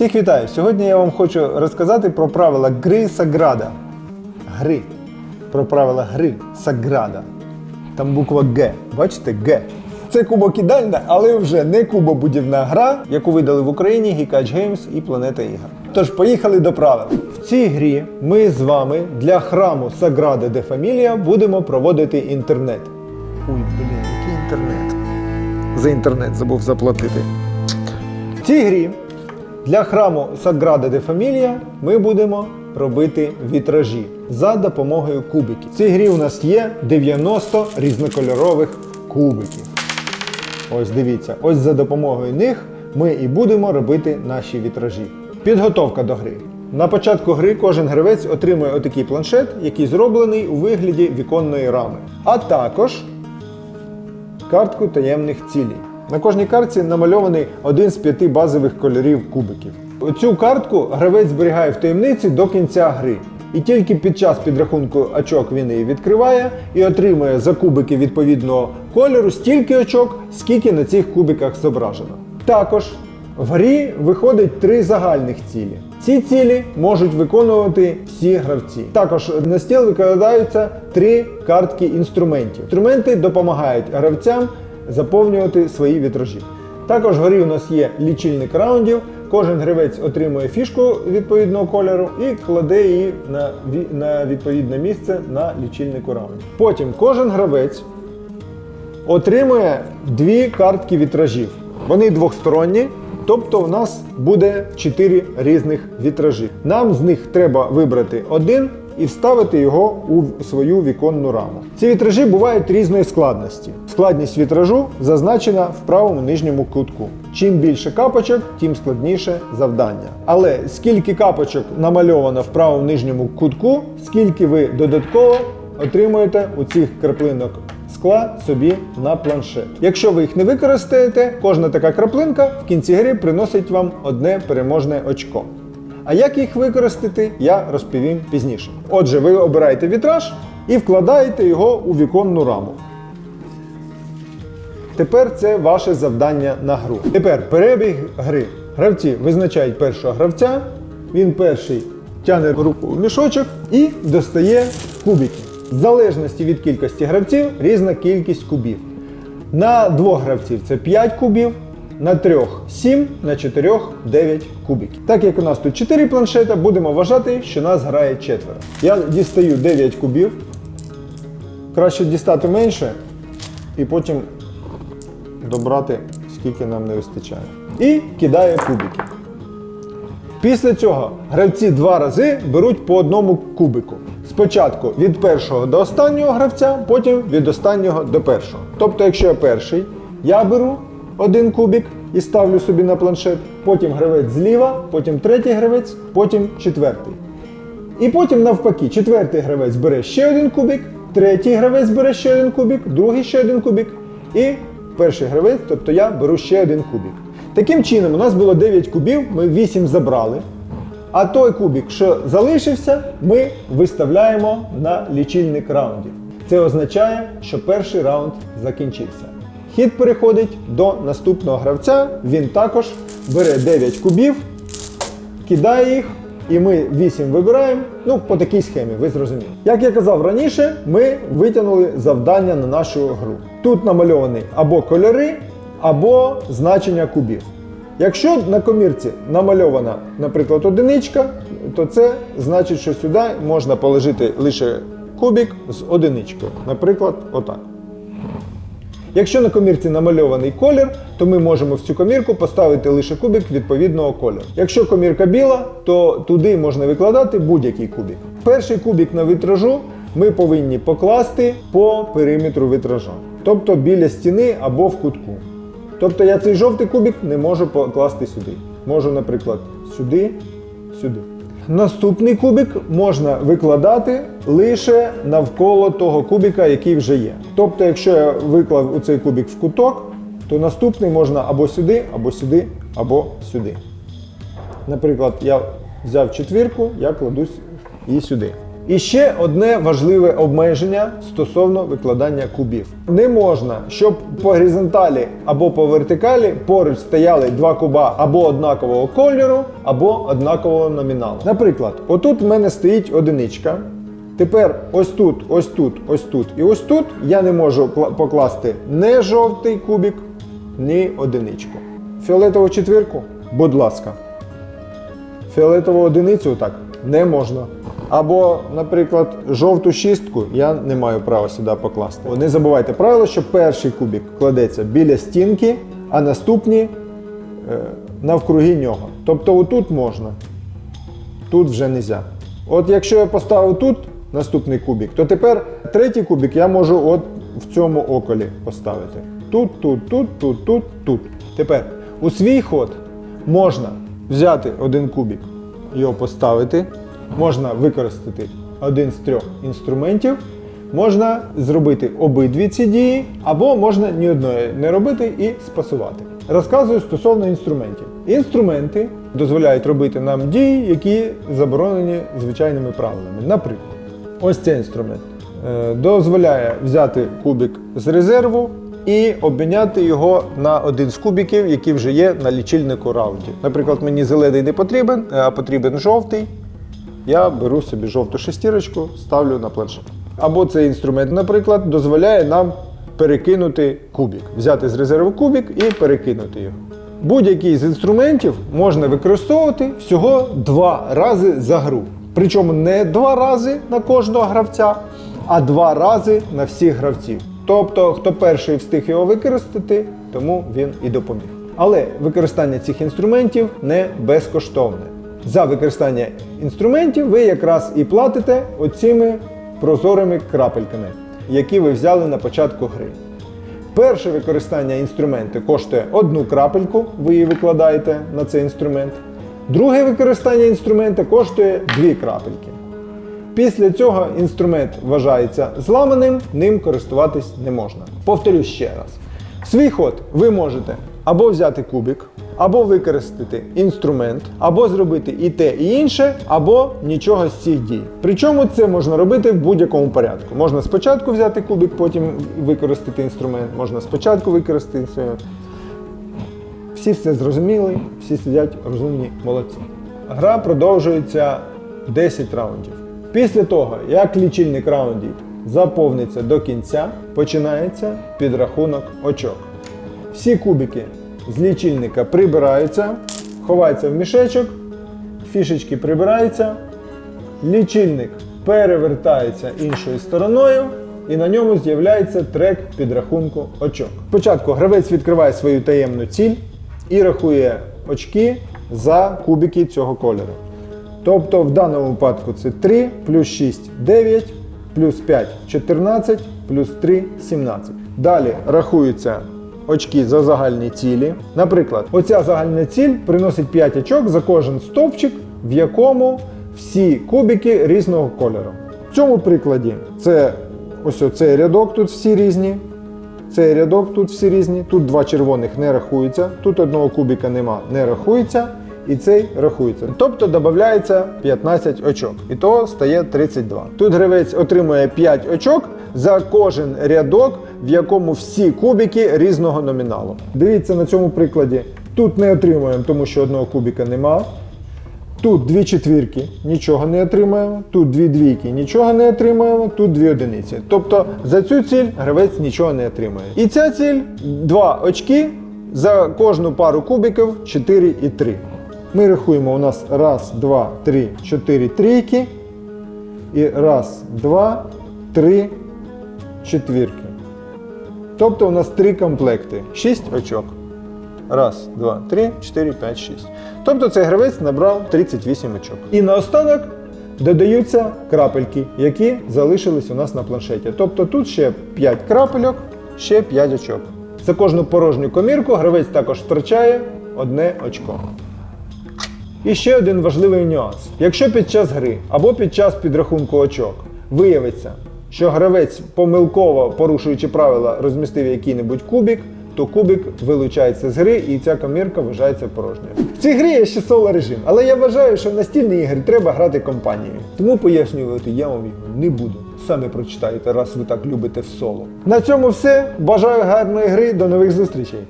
Всіх вітаю! Сьогодні я вам хочу розказати про правила гри Саграда. Гри. Про правила гри Саграда. Там буква Г. Бачите? Г. Це кубокидальна, але вже не кубобудівна гра, яку видали в Україні Гікач Games і Планета Ігор. Тож поїхали до правил. В цій грі ми з вами для храму Саграда де Фамілія будемо проводити інтернет. Ой, блін, який інтернет. За інтернет забув заплатити. В цій грі для храму Саграда де Фамілія ми будемо робити вітражі за допомогою кубиків. В цій грі у нас є 90 різнокольорових кубиків. Ось дивіться, ось за допомогою них ми і будемо робити наші вітражі. Підготовка до гри. На початку гри кожен гравець отримує отакий планшет, який зроблений у вигляді віконної рами. А також картку таємних цілей. На кожній картці намальований один з п'яти базових кольорів кубиків. Цю картку гравець зберігає в таємниці до кінця гри. І тільки під час підрахунку очок він її відкриває і отримує за кубики відповідного кольору стільки очок, скільки на цих кубиках зображено. Також в грі виходить три загальних цілі. Ці цілі можуть виконувати всі гравці. Також на стіл викладаються три картки інструментів. Інструменти допомагають гравцям заповнювати свої вітражі. Також горі у нас є лічильник раундів. Кожен гравець отримує фішку відповідного кольору і кладе її на, на відповідне місце на лічильнику раундів. Потім кожен гравець отримує дві картки вітражів. Вони двохсторонні, тобто у нас буде чотири різних вітражі. Нам з них треба вибрати один і вставити його у свою віконну раму. Ці вітражі бувають різної складності. Складність вітражу зазначена в правому нижньому кутку. Чим більше капочок, тим складніше завдання. Але скільки капочок намальовано в правому нижньому кутку, скільки ви додатково отримуєте у цих краплинок скла собі на планшет. Якщо ви їх не використаєте, кожна така краплинка в кінці гри приносить вам одне переможне очко. А як їх використати, я розповім пізніше. Отже, ви обираєте вітраж і вкладаєте його у віконну раму. Тепер це ваше завдання на гру. Тепер перебіг гри. Гравці визначають першого гравця. Він перший тягне руку в мішочок і достає кубики. В залежності від кількості гравців різна кількість кубів. На двох гравців це 5 кубів, на трьох 7, на чотирьох 9 кубиків. Так як у нас тут 4 планшета, будемо вважати, що нас грає четверо. Я дістаю 9 кубів. Краще дістати менше і потім добрати, скільки нам не вистачає. І кидає кубики. Після цього гравці два рази беруть по одному кубику. Спочатку від першого до останнього гравця, потім від останнього до першого. Тобто, якщо я перший, я беру один кубик і ставлю собі на планшет, потім гравець зліва, потім третій гравець, потім четвертий. І потім навпаки, четвертий гравець бере ще один кубик, третій гравець бере ще один кубик, другий ще один кубик, і перший гравець, тобто я беру ще один кубик. Таким чином, у нас було 9 кубів, ми 8 забрали. А той кубик, що залишився, ми виставляємо на лічильник раундів. Це означає, що перший раунд закінчився. Хід переходить до наступного гравця. Він також бере 9 кубів, кидає їх, і ми 8 вибираємо. Ну, по такій схемі, ви зрозуміли. Як я казав раніше, ми витягнули завдання на нашу гру. Тут намальовані або кольори, або значення кубів. Якщо на комірці намальована, наприклад, одиничка, то це значить, що сюди можна положити лише кубик з одиничкою. Наприклад, отак. Якщо на комірці намальований колір, то ми можемо в цю комірку поставити лише кубик відповідного кольору. Якщо комірка біла, то туди можна викладати будь-який кубик. Перший кубик на вітражу ми повинні покласти по периметру вітража, тобто біля стіни або в кутку. Тобто я цей жовтий кубик не можу покласти сюди. Можу, наприклад, сюди, сюди. Наступний кубик можна викладати лише навколо того кубика, який вже є. Тобто, якщо я виклав у цей кубик в куток, то наступний можна або сюди, або сюди, або сюди. Наприклад, я взяв четвірку, я кладу і сюди. І ще одне важливе обмеження стосовно викладання кубів. Не можна, щоб по горизонталі або по вертикалі поруч стояли два куба або однакового кольору, або однакового номіналу. Наприклад, отут в мене стоїть одиничка. Тепер ось тут, ось тут, ось тут і ось тут я не можу покласти не жовтий кубик, ні одиничку. Фіолетову четвірку, будь ласка. Фіолетову одиницю так не можна. Або, наприклад, жовту шістку я не маю права сюди покласти. Не забувайте правило, що перший кубик кладеться біля стінки, а наступні е, навкруги нього. Тобто отут можна, тут вже не можна. От якщо я поставив тут наступний кубик, то тепер третій кубик я можу от в цьому околі поставити. Тут, тут, тут, тут, тут, тут. Тепер у свій ход можна взяти один кубик, його поставити, можна використати один з трьох інструментів, можна зробити обидві ці дії, або можна ні одної не робити і спасувати. Розказую стосовно інструментів. Інструменти дозволяють робити нам дії, які заборонені звичайними правилами. Наприклад, ось цей інструмент е, дозволяє взяти кубик з резерву і обміняти його на один з кубиків, які вже є на лічильнику раунді. Наприклад, мені зелений не потрібен, а потрібен жовтий. Я беру собі жовту шестірочку, ставлю на планшет. Або цей інструмент, наприклад, дозволяє нам перекинути кубик, взяти з резерву кубик і перекинути його. Будь-який з інструментів можна використовувати всього два рази за гру. Причому не два рази на кожного гравця, а два рази на всіх гравців. Тобто, хто перший встиг його використати, тому він і допоміг. Але використання цих інструментів не безкоштовне. За використання інструментів ви якраз і платите оціми прозорими крапельками, які ви взяли на початку гри. Перше використання інструменту коштує одну крапельку, ви її викладаєте на цей інструмент. Друге використання інструменту коштує дві крапельки. Після цього інструмент вважається зламаним, ним користуватись не можна. Повторюсь ще раз. Свій ход ви можете або взяти кубик, або використати інструмент, або зробити і те, і інше, або нічого з цих дій. Причому це можна робити в будь-якому порядку. Можна спочатку взяти кубик, потім використати інструмент, можна спочатку використати інструмент. Всі все зрозуміли, всі сидять розумні молодці. Гра продовжується 10 раундів. Після того, як лічильник раундів заповниться до кінця, починається підрахунок очок. Всі кубики з лічильника прибираються, ховаються в мішечок, фішечки прибираються, лічильник перевертається іншою стороною, і на ньому з'являється трек підрахунку очок. Спочатку гравець відкриває свою таємну ціль і рахує очки за кубики цього кольору. Тобто в даному випадку це 3, плюс 6 9, плюс 5 14, плюс 3 17. Далі рахуються очки за загальні цілі. Наприклад, оця загальна ціль приносить 5 очок за кожен стовпчик, в якому всі кубики різного кольору. В цьому прикладі це ось оцей рядок, тут всі різні. Цей рядок тут всі різні. Тут два червоних не рахуються, тут одного кубика нема, не рахується. І цей рахується. Тобто додається 15 очок. І того стає 32. Тут гравець отримує 5 очок за кожен рядок, в якому всі кубики різного номіналу. Дивіться на цьому прикладі. Тут не отримуємо, тому що одного кубика нема. Тут дві четвірки, нічого не отримаємо. Тут дві двійки, нічого не отримаємо. Тут дві одиниці. Тобто за цю ціль гравець нічого не отримує. І ця ціль два очки за кожну пару кубиків 4 і 3. Ми рахуємо у нас раз, два, три, чотири трійки. І раз, два, три, четвірки. Тобто у нас три комплекти. 6 очок. Раз, два, три, чотири, п'ять, шість. Тобто цей гравець набрав 38 очок. І наостанок додаються крапельки, які залишились у нас на планшеті. Тобто тут ще 5 крапельок, ще 5 очок. За кожну порожню комірку гравець також втрачає одне очко. І ще один важливий нюанс. Якщо під час гри або під час підрахунку очок виявиться, що гравець помилково порушуючи правила розмістив який-небудь кубик, то кубик вилучається з гри і ця камірка вважається порожньою. В цій грі є ще соло режим, але я вважаю, що в настільні ігри треба грати компанією. Тому пояснювати я вам його не буду. Самі прочитаєте, раз ви так любите в соло. На цьому все. Бажаю гарної гри. До нових зустрічей.